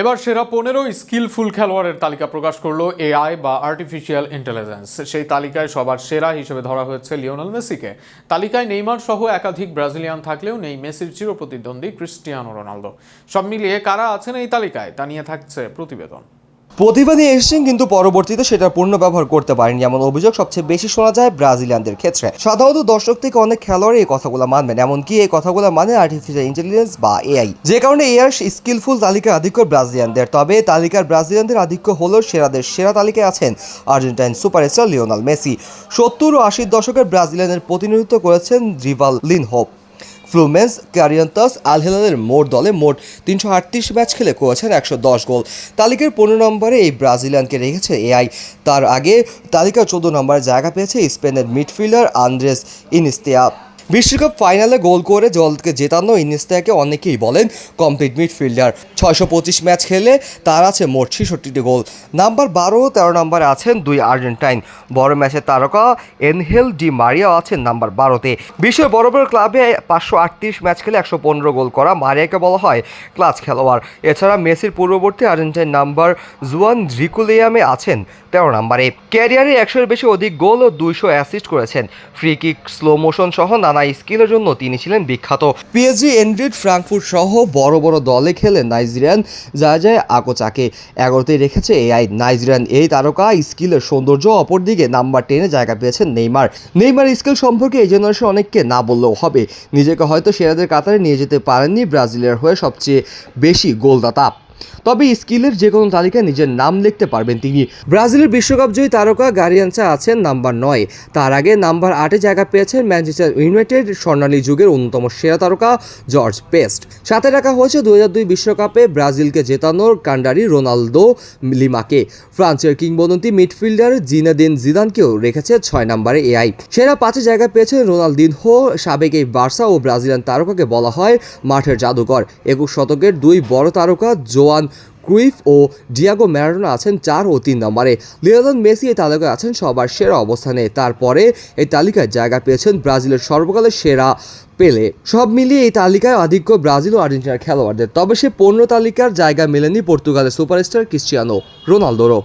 এবার সেরা পনেরো স্কিলফুল খেলোয়াড়ের তালিকা প্রকাশ করল এআই বা আর্টিফিশিয়াল ইন্টেলিজেন্স সেই তালিকায় সবার সেরা হিসেবে ধরা হয়েছে লিওনাল মেসিকে। তালিকায় নেইমার সহ একাধিক ব্রাজিলিয়ান থাকলেও নেই মেসির চিরপ্রতিদ্বন্দ্বী ক্রিস্টিয়ানো রোনালদো। সব মিলিয়ে কারা আছেন এই তালিকায় তা নিয়ে থাকছে প্রতিবেদন। প্রতিভা নিয়ে এসেছেন কিন্তু পরবর্তীতে সেটা পূর্ণ ব্যবহার করতে পারেনি এমন অভিযোগ সবচেয়ে বেশি শোনা যায় ব্রাজিলিয়ানদের ক্ষেত্রে। সাধারণত দর্শক থেকে অনেক খেলোয়াড় এই কথাগুলো মানবেন, এমনকি এই কথাগুলো মানে আর্টিফিশিয়াল ইন্টেলিজেন্স বা এআই যে কারণে এআর স্কিলফুল তালিকার আধিক্য ব্রাজিলিয়ানদের, তবে তালিকার ব্রাজিলিয়ানদের আধিক্য হলো সেরাদের সেরা তালিকায় আছেন আর্জেন্টাইন সুপারস্টার লিওনাল মেসি। সত্তর ও আশির দশকের ব্রাজিলিয়ানের প্রতিনিধিত্ব করেছেন রিভাল লিনহোপ। ফ্লুমেন্স ক্যারিয়ান্তাস, আলহেলালের মোট দলে মোট তিনশো আটত্রিশ ম্যাচ খেলে করেছেন একশো দশ গোল। তালিকার পনেরো নম্বরে এই ব্রাজিলিয়ানকে রেখেছে এআই। তার আগে তালিকা চোদ্দ নম্বরে জায়গা পেয়েছে স্পেনের মিডফিল্ডার আন্দ্রেস ইনিস্তিয়া। বিশ্বকাপ ফাইনালে গোল করে জলকে জেতানো ইনিস্তাকে অনেকেই বলেন কমপ্লিট মিডফিল্ডার। ছয়শো পঁচিশ ম্যাচ খেলে তার আছে মোট ছেষট্টিটি গোল। নাম্বার বারো তেরো নম্বরে আছেন দুই আর্জেন্টাইন। বড় ম্যাচের তারকা এনহেল ডি মারিয়াও আছেন নাম্বার বারোতে। বিশ্বের বড় বড় ক্লাবে পাঁচশো আটত্রিশ ম্যাচ খেলে একশো পনেরো গোল করা মারিয়াকে বলা হয় ক্লাস খেলোয়াড়। এছাড়া মেসির পূর্ববর্তী আর্জেন্টাইন নাম্বার জুয়ান রিকুলিয়ামে আছেন তেরো নম্বরে। ক্যারিয়ারে একশোর বেশি অধিক গোল ও দুইশো অ্যাসিস্ট করেছেন। ফ্রি কিক, স্লো মোশন সহ নানা স্কিলের জন্য তিনি ছিলেন বিখ্যাত। পিএসজি এনড্রিড ফ্রাঙ্কফুট সহ বড় বড় দলে খেলে নাইজেরিয়ান যায় আকোচাকে এগারোতেই রেখেছে এআই। নাইজেরিয়ান এই তারকা স্কিলের সৌন্দর্য অপরদিকে নাম্বার টেনে জায়গা পেয়েছেন নেইমার। নেইমার স্কিল সম্পর্কে এই জেনারেশন অনেককে না বললেও হবে। নিজেকে হয়তো সেরাদের কাতারে নিয়ে যেতে পারেননি ব্রাজিলের হয়ে সবচেয়ে বেশি গোলদাতা তবে স্কিলের যে কোনো তালিকায় নিজের নাম লিখতে পারবেন তিনি। ব্রাজিলের বিশ্বকাপ জয়ী তারকা গারিয়ানচা আছেন নাম্বার নয়। তার আগে নাম্বার আটে জায়গা পেয়েছেন ম্যানচেস্টার ইউনাইটেড স্বর্ণালী যুগের অন্যতম সেরা তারকা জর্জ পেস্ট। সাথে রাখা হয়েছে দু বিশ্বকাপে ব্রাজিলকে জেতানোর কান্ডারি রোনালদো লিমাকে। ফ্রান্সের কিংবদন্তি মিডফিল্ডার জিনাদিন জিদানকেও রেখেছে ছয় নম্বরে এআই। সেরা পাঁচে জায়গা পেয়েছেন রোনালদিন হো সাবেক এই বার্সা ও ব্রাজিলিয়ান তারকাকে বলা হয় মাঠের জাদুকর। একুশ শতকের দুই বড় তারকা জোয়ান ক্রুইফ ও ডিয়াগো ম্যারাডোনা আছেন চার ও তিন নম্বরে। লিওনেল মেসি এই তালিকায় আছেন সবার সেরা অবস্থানে। তারপরে এই তালিকায় জায়গা পেয়েছেন ব্রাজিলের সর্বকালের সেরা পেলে। সব মিলিয়ে এই তালিকায় আধিক্য ব্রাজিল ও আর্জেন্টিনার খেলোয়াড়দের। তবে সে পণ্য তালিকার জায়গা মেলেনি পর্তুগালের সুপারস্টার ক্রিশ্চিয়ানো রোনালদোরও।